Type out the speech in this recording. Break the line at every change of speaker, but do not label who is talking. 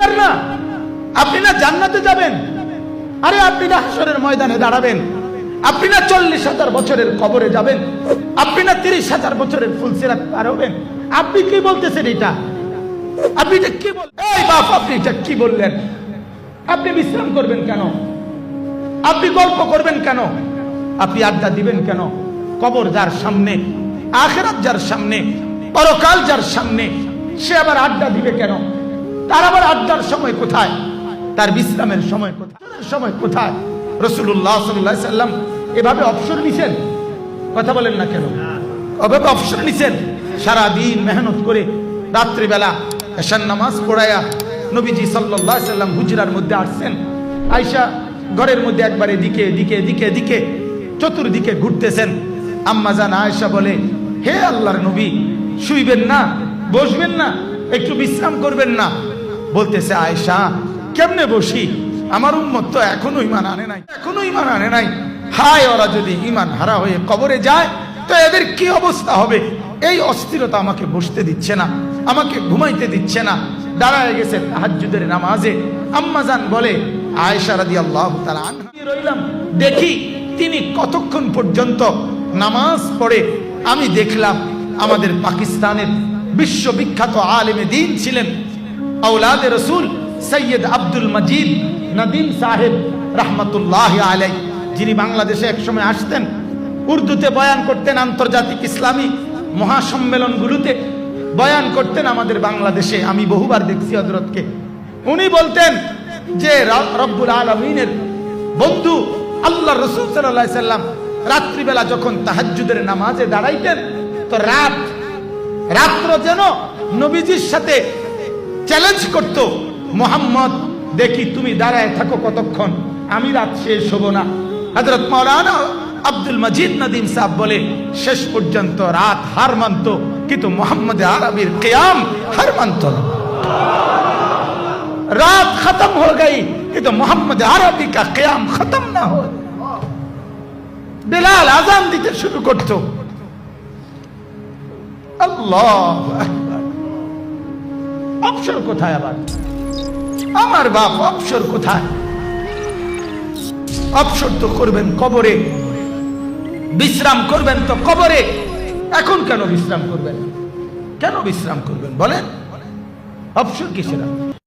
ইমানদার না। আপনি না জান্নাতে যাবেন। আরে আপনি না হাসরের ময়দানে দাঁড়াবেন। আপনি না চল্লিশ হাজার বছরের কবরে যাবেন। আপনি না তিরিশ হাজার বছরের ফুলসিরাত পার হবেন। আপনি কি বলতেছেন এটা? আপনি এটা কি বল এই বাপ, আপনি এটা কি বললেন? আপনি বিশ্রাম করবেন কেন? আপনি গল্প করবেন কেন? আপনি আড্ডা দিবেন কেন? কবর যার সামনে, আখেরাত যার সামনে, পরকাল যার সামনে, সে আবার আড্ডা দিবে কেন? তার আবার আড্ডার সময় কোথায়? তার বিশ্রামের সময় কোথায়? সময় কোথায়? রসুল্লাহ সাল্লাহ সাল্লাম এভাবে অবসর নিছেন? কথা বলেন না কেন? এভাবে অবসর নিছেন? সারাদিন মেহনত করে রাত্রিবেলা এশান নামাজ পড়ায়া নবীজি সাল্লাহ সাল্লাম হুজরার মধ্যে আসছেন। আয়সা ঘরের মধ্যে একবারে এদিকে এদিকে এদিকে এদিকে চতুর্দিকে ঘুরতেছেন। আম্মা জান আয়সা বলে, হে আল্লাহর নবী, শুইবেন না, বসবেন না, একটু বিশ্রাম করবেন না। বলতেছে আয়সা কেমনে বসি? আমার উম্মত তো এখনও ইমান আনে নাই, এখনও ইমান আনে নাই। হায়, ওরা যদি ইমান হারা হয়ে কবরে যায়, তো এদের কি অবস্থা হবে? এই অস্থিরতা আমাকে বসতে দিচ্ছে না, আমাকে ঘুমাইতে দিচ্ছে না। দাঁড়ায় গেছে তাহাজ্জুদের নামাজে। আম্মাজান বলে রাদিয়াল্লাহু তাআলা আনহা। রইলাম। দেখি, তিনি কতক্ষণ পর্যন্ত নামাজ পড়ে। আমি দেখলাম, আমাদের পাকিস্তানের বিশ্ববিখ্যাত আলেমে দিন ছিলেন। আউলাদে রসুল সৈয়দ আব্দুল মজিদ নদীম সাহেব রহমতুল্লাহ আলাই যিনি বাংলাদেশে একসময় আসতেন, উর্দুতে বয়ান করতেন আন্তর্জাতিক ইসলামী মহাসম্মেলনগুলোতে বয়ান করতেন আমাদের বাংলাদেশে। আমি বহুবার দেখছি হজরতকে উনি বলতেন যে রব্বুল আলমিনের বন্ধু আল্লাহ রসুল সাল্লাহ সাল্লাম রাত্রিবেলা যখন তাহাজ্জুদের নামাজে দাঁড়াইতেন, তো রাত, রাত্র যেন নবীজির সাথে চ্যালেঞ্জ করত মোহাম্মদ দেখি তুমি দাঁড়ায় থাকো কতক্ষণ আমি রাত শেষ হব না হজরত মৌলানা আব্দুল মজিদ নদীম সাহেব বলে শেষ পর্যন্ত রাত হার মানত কিন্তু মোহাম্মদ আরবির কেয়াম হার মানত না रात खत्म हो गई कि तो मोहम्मद अरबी का क्याम खत्म ना हो বেলাল আজান দিতে শুরু করতো আল্লাহ অবসর কোথায় আবার? আমার বাপ অবসর কোথায়? অবসর তো করবেন কবরে। বিশ্রাম করবেন তো কবরে। এখন কেন বিশ্রাম করবেন? কেন বিশ্রাম করবেন বলেন? অবসর কিসের?